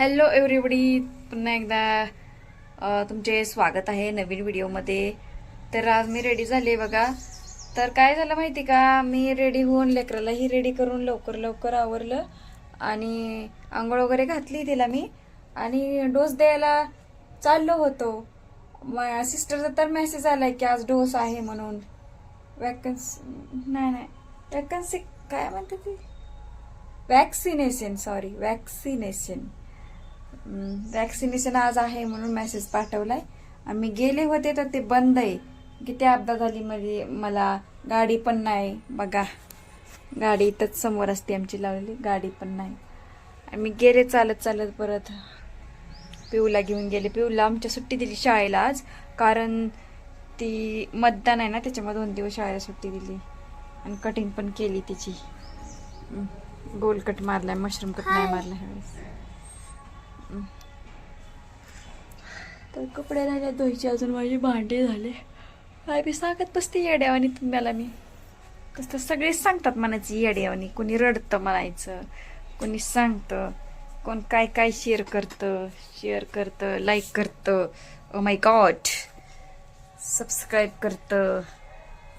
Hello everybody पुन्हा एकदा तुमचे स्वागत आहे नवीन व्हिडिओमध्ये. तर आज मी रेडी झाले बघा. तर काय झालं माहिती का? मी रेडी होऊन लेकरालाही रेडी करून लवकर लवकर आवरलं आणि आंघोळ वगैरे घातली तिला मी. आणि डोस द्यायला चाललो होतो. सिस्टरचा तर मेसेज आला की आज डोस आहे म्हणून. वॅकन्सी नाही नाही. वॅकन्सी काय म्हणते ती? वॅक्सिनेशन सॉरी वॅक्सिनेशन वॅक्सिनेशन आज आहे म्हणून मेसेज पाठवलाय. मी गेले होते तर ते बंद आहे. किती अपघात झाली म्हणजे मला गाडी पण नाही. बघा गाडी इथंच समोर असते आमची लावलेली गाडी पण नाही. मी गेले चालत चालत परत पिऊला घेऊन गेले. पिऊला आमच्या सुट्टी दिली शाळेला आज. कारण ती मतदान आहे ना त्याच्यामुळे दोन दिवस शाळेला सुट्टी दिली. आणि कटिंग पण केली तिची. गोल कट मारलाय मशरूम कट नाही मारला ह्यावेळेस. तर कपडे राहिले धुवायचे अजून माझे भांडे झाले. काय बी सांगत बसते येड्यावानी तुम्हाला मी. कसं सगळेच सांगतात म्हणायची येड्यावानी. कोणी रडतं म्हणायचं कोणी सांगतं कोण काय काय शेअर करतं शेअर करतं लाईक करतं. ओ माय गॉड सबस्क्राईब करतं.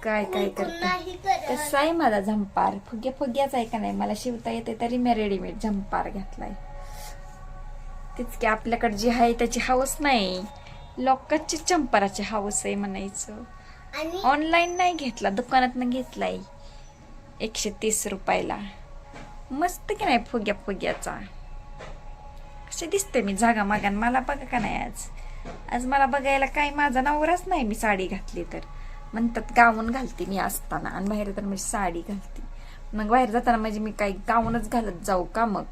काय काय करतं. कसं आहे माझा झंपार. फुग्या फुग्याच आहे का नाही? मला शिवता येते तरी मी रेडीमेड झंपार घेतलाय. तेच की आपल्याकडे जी आहे त्याची हाऊस नाही. लोकांची चंपाराची हाऊस आहे म्हणायचं. आणि ऑनलाईन नाही घेतला दुकानात घेतलाय. एकशे तीस रुपयाला. मस्त की नाही फुग्या फुग्याचा. कसे दिसते मी जागा मागान. मला बघा का नाही आज? आज मला बघायला काय माझा नवराच नाही. मी साडी घातली तर. म्हणतात गाऊन घालते मी असताना. आणि बाहेर तर म्हणजे साडी घालते. मग बाहेर जाताना म्हणजे मी काही गाऊनच घालत जाऊ का मग?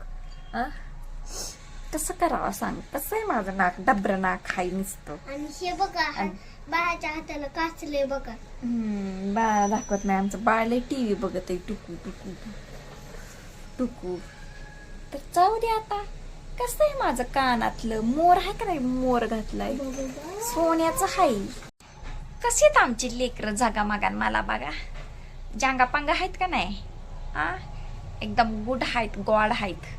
कसं करावं सांग कसं आहे माझं नाक. डबरं नाक हाय नुसतं. आणि हे बघा हा- बाळाच्या हाताला काचले बघा. हम्म, बाळा दाखवत नाही आमचं. बाळ टीव्ही बघत आहे टुकू टुकू टुकू. तर जाऊ दे आता. कसं आहे माझं कानातलं? मोर आहे का नाही मोर घातलाय? सोन्याचं हाय. कशी आहेत आमची लेकरं जागा मागान मला बघा. जांगा पांगा आहेत का नाही? हा एकदम गुड आहेत गॉड आहेत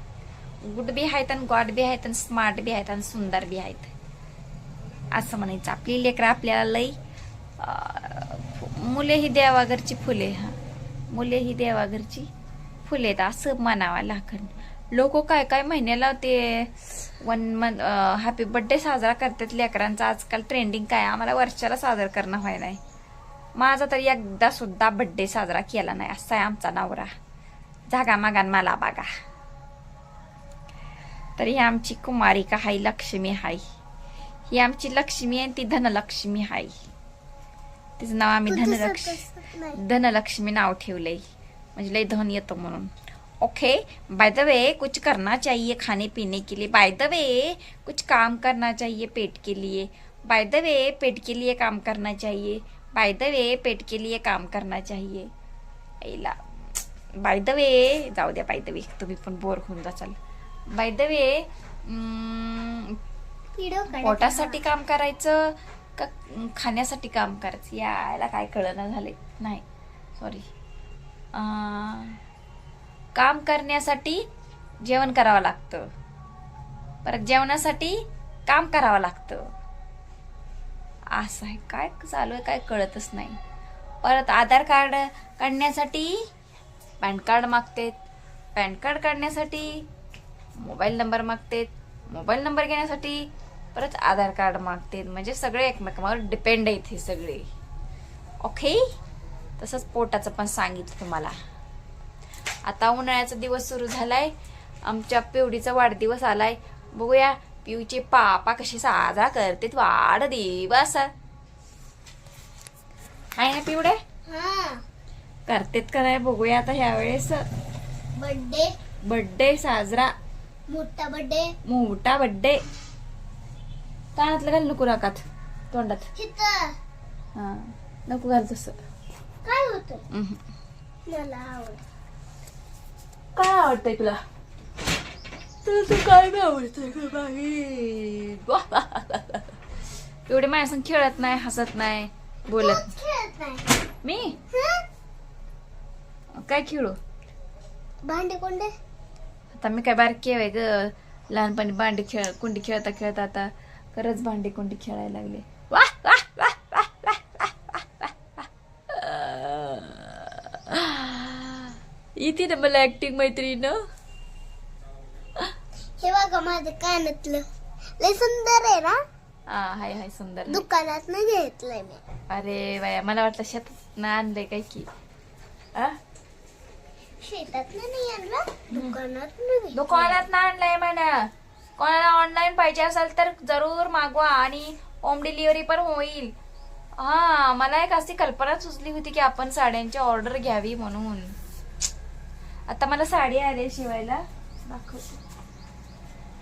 गुड बी आहेत आणि गॉड बी आहेत आणि स्मार्ट बी आहेत आणि सुंदर बी आहेत. असं म्हणायचं. आपली लेकरं आपल्याला लई मुले ही देवाघरची फुले हा. मुले ही देवाघरची फुले आहेत असं म्हणावं लाखन लोक काय काय महिन्याला ते वन मंथ हॅपी बर्थडे साजरा करतात लेकरांचा. आजकाल ट्रेंडिंग काय? आम्हाला वर्षाला साजरा करणं व्हाय नाही. माझा तर एकदा सुद्धा बर्थडे साजरा केला नाही. असा आहे आमचा नवरा. जागा मागान मला बागा तर ही आमची कुमारिका हाय लक्ष्मी हाय ही आमची लक्ष्मी आहे आणि ती धनलक्ष्मी हाय तिचं नाव आम्ही धनलक्ष्मी धनलक्ष्मी नाव ठेवलंय. म्हणजे लय धन येतो म्हणून. ओके बाय द वे कुछ करना चाहिए खाने पीने के लिए. बाय द वे कुछ काम करना चाहिए पेट के लिए. बाय द वे पेट के लिए काम करना चाहिए. बाय द वे पेट के लिए काम करना चाहिए. ऐला. बाय द वे जाऊ द्या बाय द वे तुम्ही पण बोर होऊन जाचाल. बाय द वे पोटासाठी काम करायचं का खाण्यासाठी काम करायचं? यायला काय कळना झाले नाही सॉरी काम करण्यासाठी जेवण करावं लागतं. परत जेवणासाठी काम करावं लागतं. असं आहे. काय चालू आहे काय कळतच नाही. परत आधार कार्ड काढण्यासाठी पॅन कार्ड मागतेत. पॅन कार्ड काढण्यासाठी मोबाईल नंबर मागतेत. मोबाईल नंबर घेण्यासाठी परत आधार कार्ड मागतेत. म्हणजे सगळे एकमेकांवर डिपेंड आहेत हे सगळे. ओके तसंच पोटाचं पण सांगितलं तुम्हाला. आता उन्हाळ्याचा दिवस सुरू झालाय. आमच्या पिवडीचा वाढदिवस आलाय. बघूया पिऊचे पापा कशी साजरा करते वाढ दिवस आहे ना पिवडे? हा. करतेत का नाही बघूया आता ह्यावेळेस. बर्थडे बर्थडे साजरा. मोठा बर्थडे मोठा बर्थडे कानातलं घाल नको राकात तोंडात. हा नको घाल तसं. काय होत? उम्हम. मला आवड काय आवडतंय तुला? तुला तू काय नाही आवडतंय का बाई. एवढे माझ्यासंग खेळत नाही हसत नाही बोलत. खेळत नाही? मी? हं? काय खेळू? भांडे कोंडे आता मी काय बारकी आहे ग लहानपणी भांडी खेळ कुंडी खेळता खेळता आता खरंच भांडी कुंडी खेळायला लागले वा वा वा वा वा ना मला ऍक्टिंग मैत्रीण हे बघा माझं कानातलं लय सुंदर आहे ना हा हाय हाय सुंदर दुकानात घेतलंय मी अरे वाया मला वाटलं शेतात ना आणलंय काय की आ शेतात नाही आणलं दुकानात नाही. दुकानात आणलंय म्हणा. कोणाला ऑनलाईन पाहिजे असेल तर जरूर मागवा आणि होम डिलिव्हरी पण होईल. हा मला एक अशी कल्पना सुचली होती की आपण साड्यांची ऑर्डर घ्यावी म्हणून. आता मला साडी आली शिवायला. दाखवते.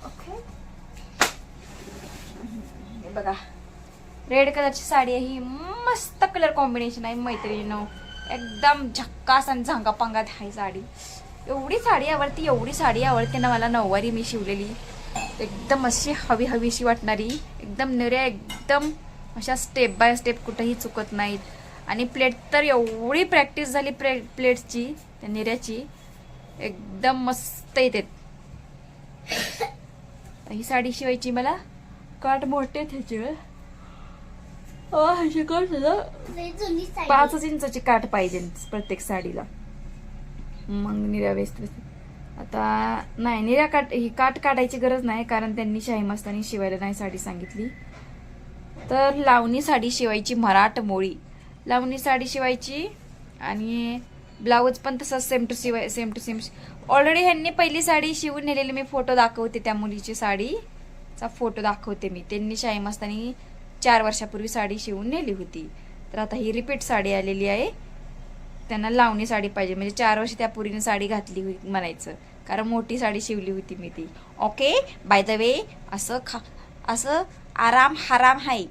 ओके बघा. रेड कलरची साडी आहे. ही मस्त कलर कॉम्बिनेशन आहे मैत्रिणीनं. एकदम झक्कास आणि झांगापांगात आहे साडी. एवढी साडी आवडते एवढी साडी आवडते ना मला नऊवारी मी शिवलेली. एकदम अशी हवी हवीशी वाटणारी एकदम निर्या एकदम अशा स्टेप बाय स्टेप कुठंही चुकत नाहीत. आणि प्लेट तर एवढी प्रॅक्टिस झाली प्ले प्लेट्सची त्या निऱ्याची एकदम मस्त येते. ही साडी शिवायची मला काट मोठे त्याचे जुनी साडी. पाचच इंचाची काठ पाहिजे प्रत्येक साडीला. मग निऱ्या वेस्ट आता नाही निऱ्या काट ही काठ काढायची गरज नाही कारण त्यांनी शाही मस्तानी शिवायला नाही साडी सांगितली. तर लावणी साडी शिवायची मराठ मोळी. लावणी साडी शिवायची आणि ब्लाऊज पण तसंच सेम टू शिवाय सेम टू सेम ऑलरेडी ह्यांनी पहिली साडी शिवून नेलेली मी फोटो दाखवते त्या मुलीची साडीचा फोटो दाखवते मी. त्यांनी शाही मस्तानी चार वर्षापूर्वी साडी शिवून नेली होती. तर आता ही रिपीट साडी आलेली आहे. त्यांना लावणी साडी पाहिजे. म्हणजे चार वर्ष त्या पुरीने साडी घातली होती म्हणायचं. कारण मोठी साडी शिवली होती मी ती. ओके बाय द वे असं खा असं आराम हराम आहे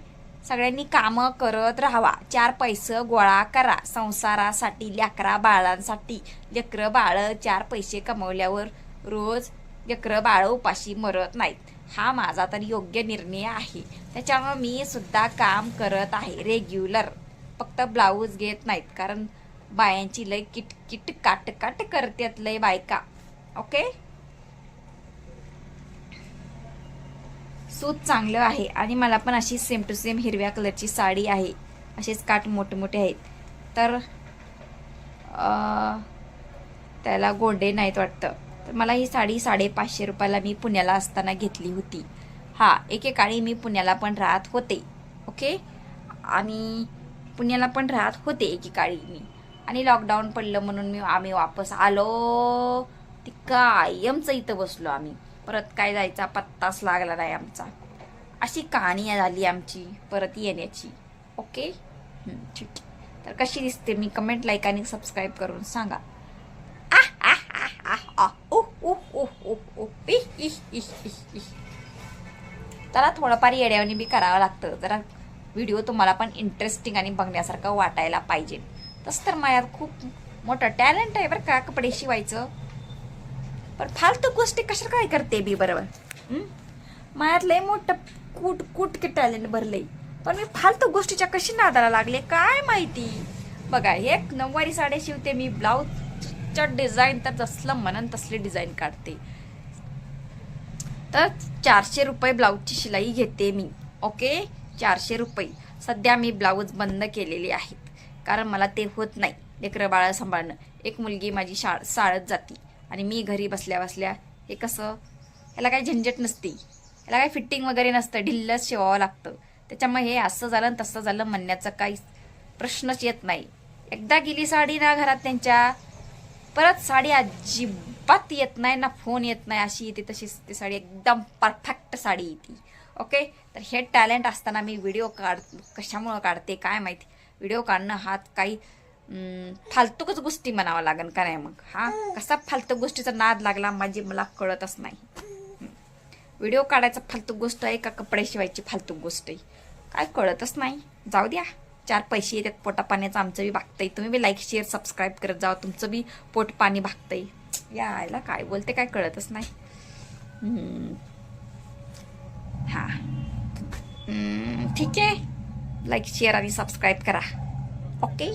सगळ्यांनी कामं करत राहावा. चार पैसे गोळा करा. संसारासाठी लेकरा बाळांसाठी. लेकरं बाळ चार पैसे कमवल्यावर रोज लेकरं बाळ उपाशी मरत नाहीत. हा माझा तर योग्य निर्णय आहे. त्याच्यामुळं मी सुद्धा काम करत आहे रेग्युलर फक्त ब्लाऊज घेत नाहीत कारण बायांची लय किट किट काट काट करतात लय बायका. ओके सूत चांगलं आहे आणि मला पण अशी सेम टू सेम हिरव्या कलरची साडी आहे. असेच काट मोठे मोठे आहेत. तर त्याला गोंडे नाहीत वाटतं. तर मला ही साडी साडेपाचशे रुपयाला मी पुण्याला असताना घेतली होती. हा एकेकाळी मी पुण्याला पण राहत होते. ओके? आणि पुण्याला पण राहत होते एकेकाळी मी. आणि लॉकडाऊन पडलं म्हणून मी आम्ही वापस आलो. ती कायमचं इथं बसलो आम्ही. परत काय जायचा पत्ताच लागला नाही आमचा. अशी कहाणी झाली आमची परत येण्याची. ओके? ठीक. तर कशी दिसते मी कमेंट लाईक आणि सबस्क्राईब करून सांगा. जरा थोडंफार येड्यावानी बी करावं लागतं जरा व्हिडिओ तुम्हाला पण इंटरेस्टिंग आणि बघण्यासारखं वाटायला पाहिजे तसं तर माझ्यात खूप मोठं टॅलेंट आहे बरं का कपडे शिवायचं पण फालतू गोष्टी कशा काय करते बी बरोबर माझ्यात लय मोठं कूट कूट के टॅलेंट भरलंय पण मी फालतू गोष्टीच्या कशी नादाला लागले काय माहिती बघा एक नऊवारी साड्या शिवते मी ब्लाऊज ब्लाऊजच्या डिझाईन तर जसलं म्हणन तसली डिझाईन काढते. तर चारशे रुपये ब्लाऊजची शिलाई घेते मी ओके? चारशे रुपये. सध्या मी ब्लाऊज बंद केलेले आहेत कारण मला ते होत नाही लेकरं बाळं सांभाळणं. एक मुलगी माझी शाळ शाळेत जाते आणि मी घरी बसल्या बसल्या हे कसं? ह्याला काही झंझट नसते. ह्याला काही फिटिंग वगैरे नसतं ढिल्लच शिवावं लागतं. त्याच्यामुळे हे असं झालं तसं झालं म्हणण्याचा काही प्रश्नच येत नाही. एकदा गेली साडी ना घरात त्यांच्या परत साडी अजिबात येत नाही ना फोन येत नाही अशी येते तशीच ती साडी एकदम परफेक्ट साडी येते. ओके तर हे टॅलेंट असताना मी व्हिडिओ काढ कशामुळं काढते काय माहिती? व्हिडिओ काढणं हात काही फालतूकच गोष्टी म्हणावं लागेल का नाही मग? हा? कसा फालतू गोष्टीचा नाद लागला माझी मला कळतच नाही. व्हिडिओ काढायचा फालतू गोष्ट आहे का कपडे शिवायची फालतू गोष्ट आहे? काय कळतच नाही. जाऊ द्या. चार पैसे येतात पोटा पाण्याचं आमचं बी भागतंय. तुम्ही बी लाईक शेअर सबस्क्राईब करत जावा. तुमचं बी पोट पाणी भागतंय. यायला काय बोलते काय कळतच नाही. हां. हा ठीक आहे. लाईक शेअर आणि सबस्क्राईब करा. ओके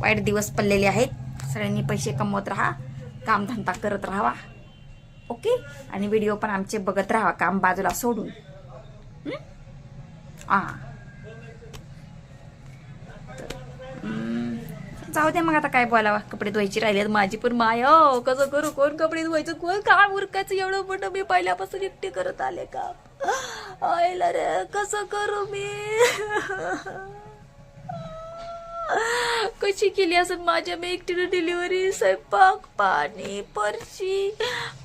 वाईट दिवस पडलेले आहेत. सगळ्यांनी पैसे कमवत राहा. कामधंदा करत राहावा. ओके आणि व्हिडिओ पण आमचे बघत राहा काम बाजूला सोडून. हां. आ तर, हं, जाऊ दे मग आता काय बोलावा? कपडे धुवायची राहिली माझी पण माय. हो कसं करू? कोण कपडे धुवायचं? कोण काम उरकायचं? एवढं मोठं मी पहिल्यापासून एकटी करत आले का? आयला रे कसं करू मी? कशी केली असं माझ्या? मी एकटीनं डिलिव्हरी स्वयंपाक पाणी परशी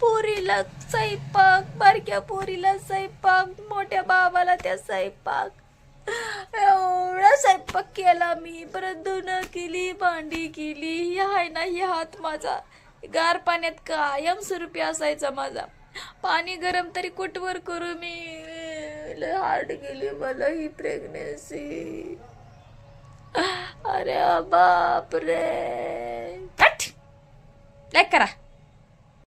पोरीला स्वयंपाक बारक्या पोरीला स्वयंपाक मोठ्या बाबाला त्या स्वयंपाक. एवढा स्वयंपाक केला मी परत धुणं केली भांडी केली ही आहे ना ही हात माझा. गार पाण्यात कायम स्वरूपी असायचा माझा. पाणी गरम तरी कुठवर करू मी? लय हार्ड गेली मला ही प्रेग्नेन्सी अरे बाप रे लाईक करा.